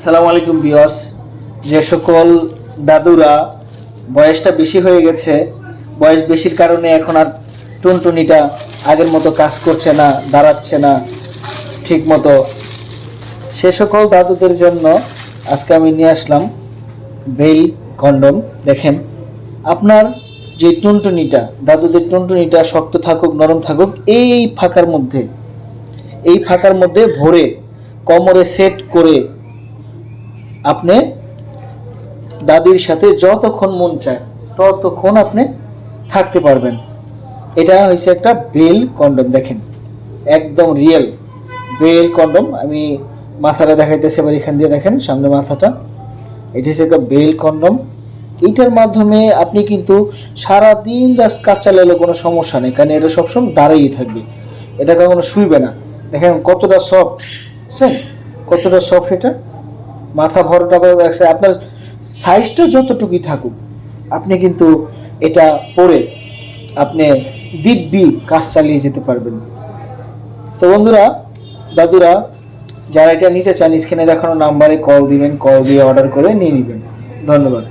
আসসালামু আলাইকুম বিয়ার্স যে সকল দাদুরা বয়সটা বেশি হয়ে গেছে, বয়স বেশির কারণে এখন আর টুনটুনিটা আগের মতো কাজ করছে না, দাঁড়াচ্ছে না ঠিক মতো সে সকল দাদুদের জন্য আজকে আমি নিয়ে আসলাম বেল কন্ডম। দেখেন, আপনার যে টুনটুনিটা, দাদুদের টুনটুনিটা শক্ত থাকুক, নরম থাকুক, এই ফাঁকার মধ্যে, এই ফাঁকার মধ্যে ভরে কোমরে সেট করে আপনি দাদির সাথে যতক্ষণ মন চায়, ততক্ষণ আপনি থাকতে পারবেন। এটা হয়েছে একটা বেল কন্ডম, দেখেন। একদম রিয়েল বেল কন্ডম। আমি মাথাটা দেখাইতেছি এবার এখান দিয়ে দেখেন, সামনে মাথাটা। এটা হচ্ছে একটা বেল কন্ডম। এইটার মাধ্যমে আপনি কিন্তু সারা দিন রাত কাজ চালালে কোনো সমস্যা নেই, কারণ এটা সবসময় দাঁড়িয়েই থাকবে। এটা কখনো শুইবে না। দেখেন কতটা সফট কতটা সফট এটা? মাথা ভরটা ভরে রাখছে আপনার সাইজটা যতটুকুই থাকুক, আপনি কিন্তু এটা পরে আপনি দিব্যি কাজ চালিয়ে যেতে পারবেন। তো বন্ধুরা, দাদুরা, যারা এটা নিতে চান, স্ক্রিনে দেখানো নাম্বারে কল দিবেন কল দিয়ে অর্ডার করে নিয়ে নেবেন। ধন্যবাদ।